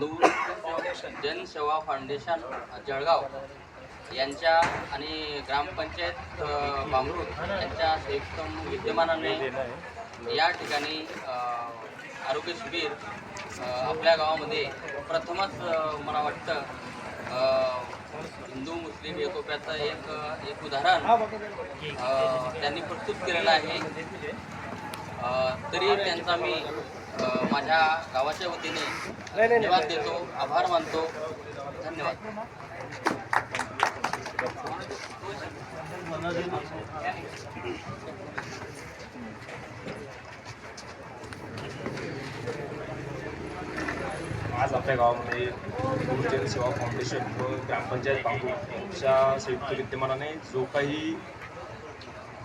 नूर जनसेवा फाउंडेशन जळगाव यांच्या आणि ग्रामपंचायत अ, बामरूद यांच्या संयुक्त विद्यमानाने या ठिकाणी आरोग्य शिबिर आपल्या गावामध्ये प्रथमच मला वाटतं हिंदू मुस्लिम एकोप्याचं एक एक उदाहरण त्यांनी प्रस्तुत केलेलं आहे. तरी त्यांचा मी माझ्या गावाच्या वतीने धन्यवाद देतो आभार मानतो. धन्यवाद. आज आपल्या गावामध्ये गुरुजन सेवा फाउंडेशन व ग्रामपंचायत बांबू यांच्या संयुक्त विद्यमानाने जो काही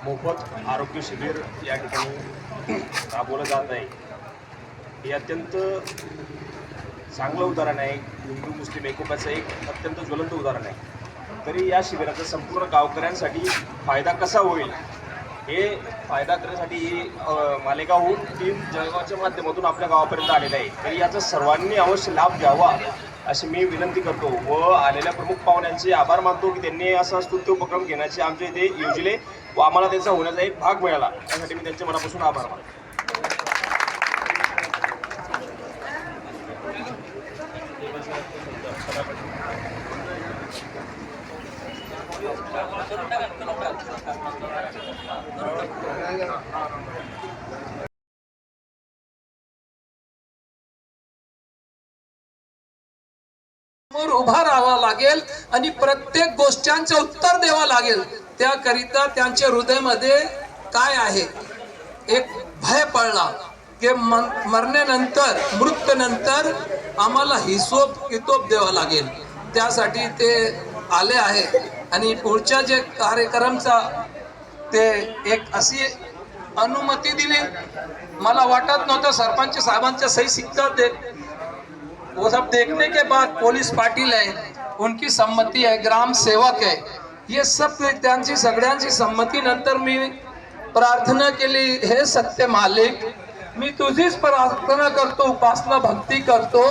मोफत आरोग्य शिबिर या ठिकाणी राबवलं जात आहे हे अत्यंत चांगलं उदाहरण आहे. हिंदू मुस्लिम एकोप्याचं एक अत्यंत ज्वलंत उदाहरण आहे. तरी या शिबिराचा संपूर्ण गावकऱ्यांसाठी फायदा कसा होईल? हे फायदा करण्यासाठी मालेगावहून टीम जळगावच्या माध्यमातून आपल्या गावापर्यंत आलेलं आहे. तरी याचा सर्वांनी अवश्य लाभ घ्यावा अशी मी विनंती करतो व आलेल्या प्रमुख पाहुण्यांचे आभार मानतो की त्यांनी असा स्तुत्य उपक्रम घेण्याचे आमच्या इथे योजले व आम्हाला त्याचा होण्याचा एक भाग मिळाला. त्यासाठी मी त्यांचे मनापासून आभार मानतो. उभा राहावा लागेल आणि प्रत्येक गोष्टींचे उत्तर द्यावा लागेल. त्याकरिता त्यांच्या हृदयामध्ये काय आहे? एक भय पडला की मरण्यानंतर मृत्यूनंतर आम्हाला हिशोब कितोब द्यावा लागेल. त्यासाठी ते आले आहे आणि पुढच्या जे कार्यक्रमचा ते एक अशी अनुमती दिली. मला वाटत नव्हतं सरपंच साहेबांच्या सही सिक्का दे वो सब देखने के बाद पोलीस पाटील आहे उनकी संमती आहे ग्राम सेवक है। ये सब त्यांची सगळ्यांची संमती नंतर मी प्रार्थना केली हे सत्य मालिक मी तुझीच प्रार्थना करतो उपासना भक्ती करतो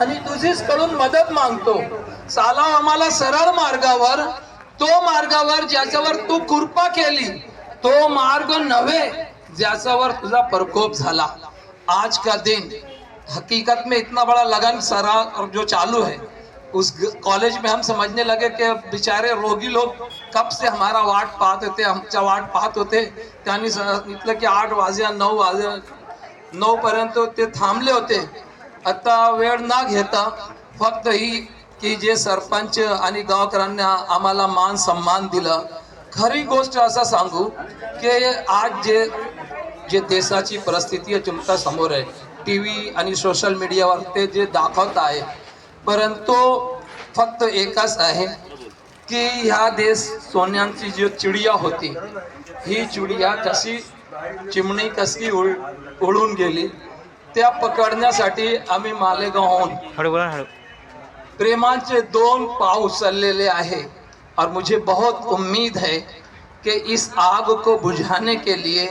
आणि तुझीच कडून मदत मागतो. साला आम्हाला सरळ मार्गावर तो मार्गावर ज्याच्यावर तू कृपा केली तो मार्ग नव्हे ज्याच्यावर तुझा प्रकोप झाला. आज का दिन हकीकत में इतना बड़ा लगन सरा और जो चालू है उस कॉलेज में हम समझने लगे कि बेचारे रोगी लोग कब से हमारा वाट पाहत होते आमच्या वाट पाहत होते त्यांनी सांगितलं की आठ वाजया नऊ वाजया नऊपर्यंत ते थांबले होते. आता वेळ न घेता फक्त ही की जे सरपंच आणि गावकऱ्यांना आम्हाला मान सन्मान दिलं. खरी गोष्ट असं सांगू की आज जे जे देशाची परिस्थिती आहे तुमच्यासमोर आहे टी व्ही आणि सोशल मीडियावर ते जे दाखवत आहे. परंतु फक्त एकच आहे की ह्या देश सोन्यांची जी चिडिया होती ही चिडिया कशी चिमणी कशी उळ उडून गेली त्या पकडण्यासाठी आम्ही मालेगावहून हळू. प्रेमाचे दोन पाव चललेले आहे. और मुझे बहुत उम्मीद है कि इस आग को बुझाने के लिए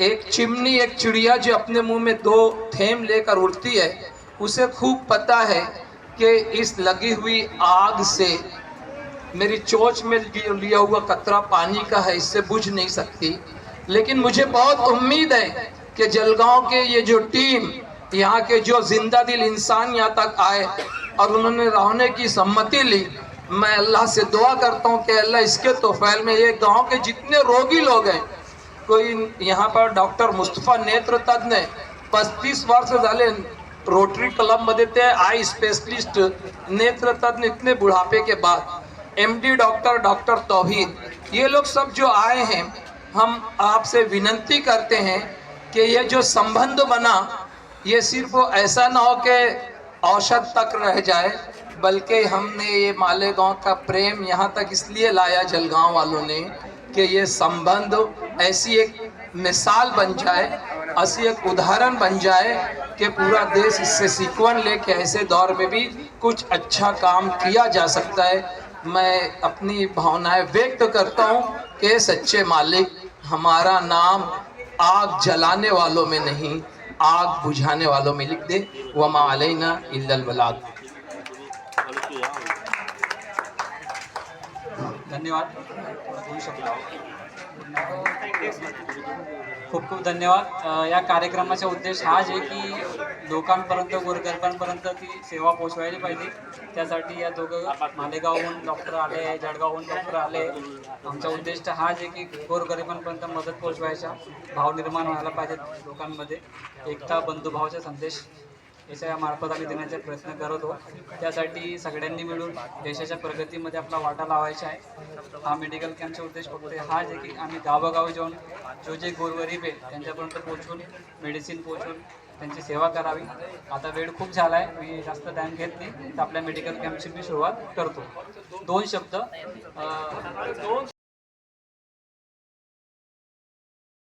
एक चिमनी, एक चिड़िया जो अपने मुँह में दो थेम लेकर उड़ती है, उसे खूब पता है कि इस लगी हुई आग से मेरी चोच में लिया हुआ कतरा पानी का है, इससे बुझ नहीं सकती। लेकिन मुझे बहुत उम्मीद है कि जलगांव के ये जो टीम, यहाँ के जो ज़िंदा दिल इंसान यहाँ तक आए और उन्होंने रहने की सम्मति ली। मैं अल्लाह से दुआ करता हूँ कि अल्लाह इसके तोफैल में ये गाँव के जितने रोगी लोग हैं, कोई यहाँ पर डॉक्टर मुस्तफ़ा नेत्र तज्ञ पस्तीस वर्ष झाले रोटरी क्लब मध्ये ते आई स्पेशलिस्ट नेत्र तज्ञ इतने बुढ़ापे के बाद एमडी डॉक्टर डॉक्टर तौहीद। ये लोग सब जो आए हैं, हम आपसे विनंती करते हैं कि ये जो संबंध बना, ये सिर्फ़ ऐसा ना हो कि औषध तक रह जाए, बल्कि हमने ये मालेगांव का प्रेम यहाँ तक इसलिए लाया जलगांव वालों ने कि ये संबंध ऐसी एक मिसाल बन जाए, ऐसी एक उदाहरण बन जाए कि पूरा देश इससे सीखवन ले कि ऐसे दौर में भी कुछ अच्छा काम किया जा सकता है। मैं अपनी भावनाएँ व्यक्त करता हूँ कि सच्चे मालिक हमारा नाम आग जलाने वालों में नहीं आग बुझाने वालों में लिख दे। वमा अलैना इल्लल बलाग। धन्यवाद। खूप खूप धन्यवाद। या कार्यक्रमाचा उद्देश हाच आहे की लोकांपर्यंत गोरगरिबांपर्यंत ती सेवा पोचवायला पाहिजे. त्यासाठी या दोघं मालेगावहून डॉक्टर आले जळगावहून डॉक्टर आले. आमचा उद्देश हा हाच आहे की गोरगरिबांपर्यंत मदत पोचवायचा भाव निर्माण व्हायला पाहिजेत लोकांमध्ये. एकता बंधुभावाचा संदेश याच्या मार्फत आम्ही देण्याचा प्रयत्न करत आहोत. त्यासाठी सगळ्यांनी मिळून देशाच्या प्रगतीमध्ये आपला वाटा लावायचा आहे. हा मेडिकल कॅम्पचा उद्देश फक्त हाच आहे की आम्ही गावोगावी जाऊन जो जे गोरगरीब आहे त्यांच्यापर्यंत पोचून मेडिसिन पोचून त्यांची सेवा करावी. आता वेळ खूप झाला आहे मी जास्त टाईम घेत नाही. तर आपल्या मेडिकल कॅम्पची मी सुरुवात करतो. दोन शब्द